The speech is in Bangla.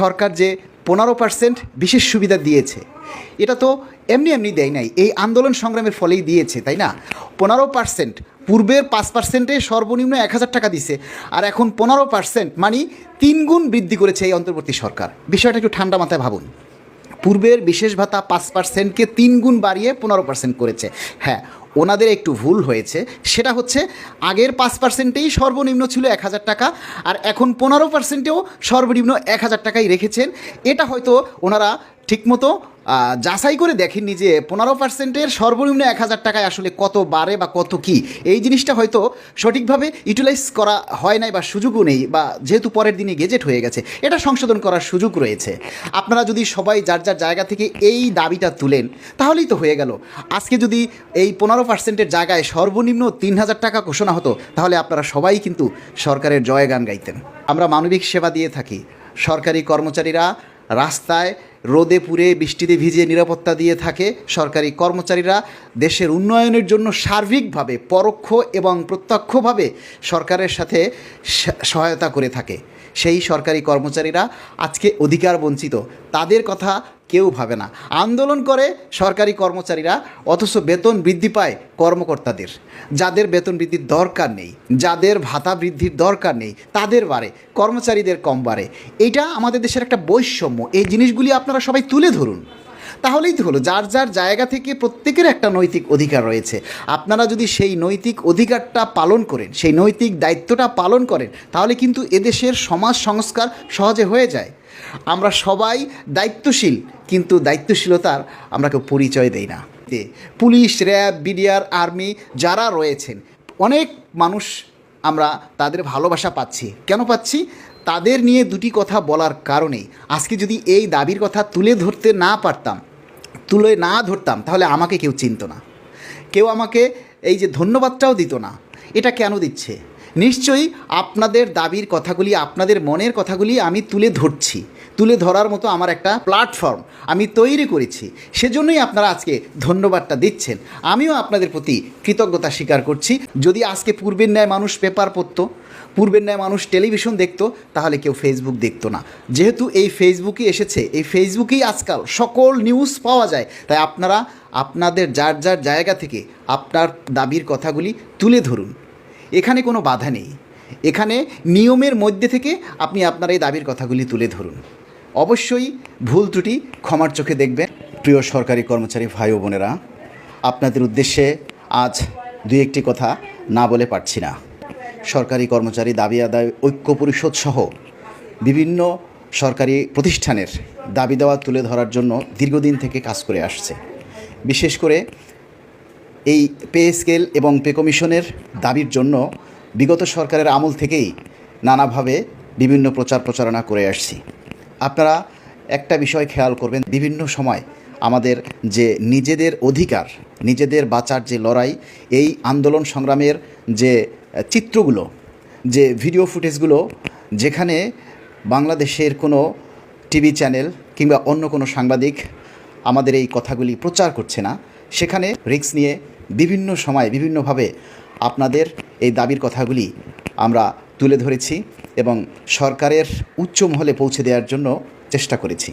সরকার যে পনেরো পার্সেন্ট বিশেষ সুবিধা দিয়েছে, এটা তো এমনি এমনি দেয় নাই, এই আন্দোলন সংগ্রামের ফলেই দিয়েছে, তাই না? পনেরো পার্সেন্ট পূর্বের পাঁচ পার্সেন্টে সর্বনিম্ন এক হাজার টাকা দিছে, আর এখন পনেরো পার্সেন্ট মানে তিনগুণ বৃদ্ধি করেছে এই অন্তর্বর্তী সরকার। বিষয়টা একটু ঠান্ডা মাথায় ভাবুন। পূর্বের বিশেষ ভাতা পাঁচ পার্সেন্টকে তিন গুণ বাড়িয়ে পনেরো পার্সেন্ট করেছে। হ্যাঁ ওনাদের একটু ভুল হয়েছে। সেটা হচ্ছে, আগের পাঁচ পার্সেন্টেই সর্বনিম্ন ছিল এক হাজার টাকা, আর এখন পনেরো পার্সেন্টেও সর্বনিম্ন এক হাজার টাকাই রেখেছেন। এটা হয়তো ওনারা ঠিকমতো যাচাই করে দেখেননি যে পনেরো পার্সেন্টের সর্বনিম্ন এক হাজার টাকায় আসলে কত বাড়ে বা কত কি। এই জিনিসটা হয়তো সঠিকভাবে ইউটিলাইজ করা হয় নাই বা সুযোগও নেই বা যেহেতু পরের দিনে গেজেট হয়ে গেছে, এটা সংশোধন করার সুযোগ রয়েছে। আপনারা যদি সবাই যার যার জায়গা থেকে এই দাবিটা তুলেন, তাহলেই তো হয়ে গেল। আজকে যদি এই পনেরো পার্সেন্টের জায়গায় সর্বনিম্ন তিন হাজার টাকা ঘোষণা হতো, তাহলে আপনারা সবাই কিন্তু সরকারের জয়গান গাইতেন। আমরা মানবিক সেবা দিয়ে থাকি। সরকারি কর্মচারীরা রাস্তায় রোদে পুড়ে বৃষ্টিতে ভিজিয়ে নিরাপত্তা দিয়ে থাকে সরকারি কর্মচারীরা। দেশের উন্নয়নের জন্য সার্বিকভাবে পরোক্ষ এবং প্রত্যক্ষভাবে সরকারের সাথে সহায়তা করে থাকে। সেই সরকারি কর্মচারীরা আজকে অধিকার বঞ্চিত। তাদের কথা কেউ ভাবে না। আন্দোলন করে সরকারি কর্মচারীরা, অথচ বেতন বৃদ্ধি পায় কর্মকর্তাদের। যাদের বেতন বৃদ্ধির দরকার নেই, যাদের ভাতা বৃদ্ধির দরকার নেই, তাদের বাড়ে, কর্মচারীদের কম বাড়ে। এটা আমাদের দেশের একটা বৈষম্য। এই জিনিসগুলি আপনারা সবাই তুলে ধরুন। তাহলেই তো হলো, যার যার জায়গা থেকে প্রত্যেকের একটা নৈতিক অধিকার রয়েছে। আপনারা যদি সেই নৈতিক অধিকারটা পালন করেন, সেই নৈতিক দায়িত্বটা পালন করেন, তাহলে কিন্তু এদেশের সমাজ সংস্কার সহজে হয়ে যায়। আমরা সবাই দায়িত্বশীল, কিন্তু দায়িত্বশীলতার আমরা কেউ পরিচয় দেই না। পুলিশ, র্যাব, বিডিআর, আর্মি যারা রয়েছেন, অনেক মানুষ আমরা তাদের ভালোবাসা পাচ্ছি। কেন পাচ্ছি? তাদের নিয়ে দুটি কথা বলার কারণেই। আজকে যদি এই দাবির কথা তুলে ধরতে না পারতাম তুলে না ধরতাম, তাহলে আমাকে কেউ চিনত না। কেউ আমাকে এই যে ধন্যবাদটাও দিত না। এটা কেন দিচ্ছে? নিশ্চয়ই আপনাদের দাবির কথাগুলি, আপনাদের মনের কথাগুলি আমি তুলে ধরছি। তুলে ধরার মতো আমার একটা প্ল্যাটফর্ম আমি তৈরি করেছি। সেজন্যই আপনারা আজকে ধন্যবাদটা দিচ্ছেন। আমিও আপনাদের প্রতি কৃতজ্ঞতা স্বীকার করছি। যদি আজকে পূর্বের ন্যায় মানুষ পেপার পড়তো, পূর্বের ন্যায় মানুষ টেলিভিশন দেখতো, তাহলে কেউ ফেসবুক দেখতো না। যেহেতু এই ফেসবুকে এসেছে, এই ফেসবুকেই আজকাল সকল নিউজ পাওয়া যায়। তাই আপনারা, আপনাদের যার যার জায়গা থেকে আপনার দাবির কথাগুলি তুলে ধরুন। এখানে কোনো বাধা নেই। এখানে নিয়মের মধ্যে থেকে আপনি আপনার এই দাবির কথাগুলি তুলে ধরুন। অবশ্যই ভুল ত্রুটি ক্ষমার চোখে দেখবেন। প্রিয় সরকারি কর্মচারী ভাই ও বোনেরা, আপনাদের উদ্দেশ্যে আজ দুই একটি কথা না বলে পারছি না। সরকারি কর্মচারী দাবি আদায়, ঐক্য পরিষদ সহ বিভিন্ন সরকারি প্রতিষ্ঠানের দাবি দেওয়া তুলে ধরার জন্য দীর্ঘদিন থেকে কাজ করে আসছে। বিশেষ করে এই পে স্কেল এবং পে কমিশনের দাবির জন্য বিগত সরকারের আমল থেকেই নানাভাবে বিভিন্ন প্রচার প্রচারণা করে আসছি। আপনারা একটা বিষয় খেয়াল করবেন, বিভিন্ন সময় আমাদের যে নিজেদের অধিকার, নিজেদের বাঁচার যে লড়াই, এই আন্দোলন সংগ্রামের যে চিত্রগুলো, যে ভিডিও ফুটেজগুলো, যেখানে বাংলাদেশের কোনো টিভি চ্যানেল কিংবা অন্য কোনো সাংবাদিক আমাদের এই কথাগুলি প্রচার করছে না, সেখানে রিস্ক নিয়ে বিভিন্ন সময়, বিভিন্নভাবে আপনাদের এই দাবির কথাগুলি আমরা তুলে ধরেছি। এবং সরকারের উচ্চ মহলে পৌঁছে দেওয়ার জন্য চেষ্টা করেছি।